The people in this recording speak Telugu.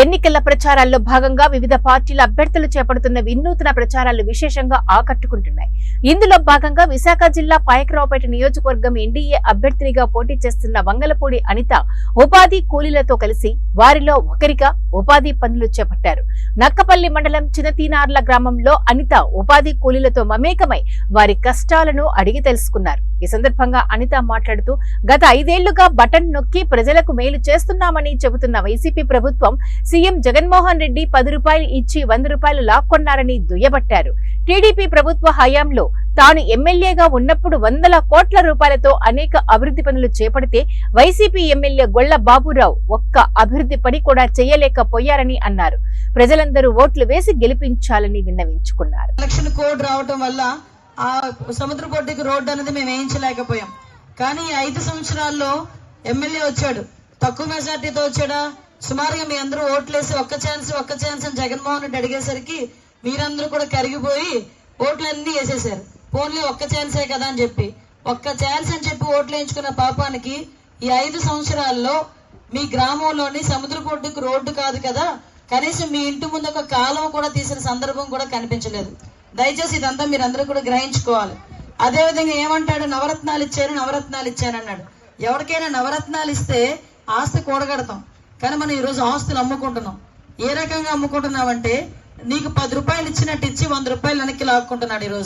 ఎన్నికల ప్రచారాల్లో భాగంగా వివిధ పార్టీల అభ్యర్థులు చేపడుతున్న వినూత్న ప్రచారాలు విశేషంగా ఆకట్టుకుంటున్నాయి. ఇందులో భాగంగా విశాఖ జిల్లా పాయకరావుపేట నియోజకవర్గం ఎన్డీఏ అభ్యర్థినిగా పోటీ చేస్తున్న వంగలపూడి అనిత ఉపాధి కూలీలతో కలిసి వారిలో ఒకరిగా ఉపాధి పనులు చేపట్టారు. నక్కపల్లి మండలం చిన్నతీనార్ల గ్రామంలో అనిత ఉపాధి కూలీలతో మమేకమై వారి కష్టాలను అడిగి తెలుసుకున్నారు. ఈ సందర్భంగా అనిత మాట్లాడుతూ గత ఐదేళ్ళుగా బటన్ నొక్కి ప్రజలకు మేలు చేస్తున్నామని చెబుతున్న వైసీపీ ప్రభుత్వం సీఎం జగన్మోహన్ రెడ్డి పది రూపాయలు ఇచ్చి వంద రూపాయలు లాక్కొన్నారని దుయ్యబట్టారు. టీడీపీ ప్రభుత్వ హయాంలో తాను ఎమ్మెల్యేగా ఉన్నప్పుడు వందల కోట్ల రూపాయలతో అనేక అభివృద్ధి పనులు చేపడితే వైసీపీ ఎమ్మెల్యే గొల్ల బాబురావు ఒక్క అభివృద్ధి పని కూడా చేయలేకపోయారని అన్నారు. ప్రజలందరూ ఓట్లు వేసి గెలిపించాలని విన్నవించుకున్నారు. ఎలక్షన్ కోడ్ రావటం వల్ల ఆ సముద్ర పొడ్డుకి రోడ్డు అనేది మేము వేయించలేకపోయాం. కానీ ఐదు సంవత్సరాల్లో ఎమ్మెల్యే వచ్చాడు. తక్కువ మెజార్టీతో వచ్చాడా? సుమారుగా మీ అందరూ ఓట్లేసి ఒక్క ఛాన్స్ ఒక్క ఛాన్స్ అని జగన్మోహన్ రెడ్డి అడిగేసరికి మీరందరూ కూడా కరిగిపోయి ఓట్లన్నీ వేసేసారు పోన్లే ఒక్క ఛాన్సే కదా అని చెప్పి. ఒక్క ఛాన్స్ అని చెప్పి ఓట్లు వేయించుకున్న పాపానికి ఈ ఐదు సంవత్సరాల్లో మీ గ్రామంలోని సముద్ర పొడ్డుకు రోడ్డు కాదు కదా కనీసం మీ ఇంటి ముందు ఒక కాలువ కూడా తీసిన సందర్భం కూడా కనిపించలేదు. దయచేసి ఇదంతా మీరందరూ కూడా గ్రహించుకోవాలి. అదే విధంగా ఏమంటాడు? నవరత్నాలు ఇచ్చారు నవరత్నాలు ఇచ్చాను అన్నాడు ఎవరికైనా నవరత్నాలు ఇస్తే ఆస్తి కూడగడతాం. కానీ మనం ఈరోజు ఆస్తులు అమ్ముకుంటున్నాం. ఏ రకంగా అమ్ముకుంటున్నామంటే నీకు పది రూపాయలు ఇచ్చినట్టు ఇచ్చి వంద రూపాయలు వెనక్కి లాక్కుంటున్నాడు ఈరోజు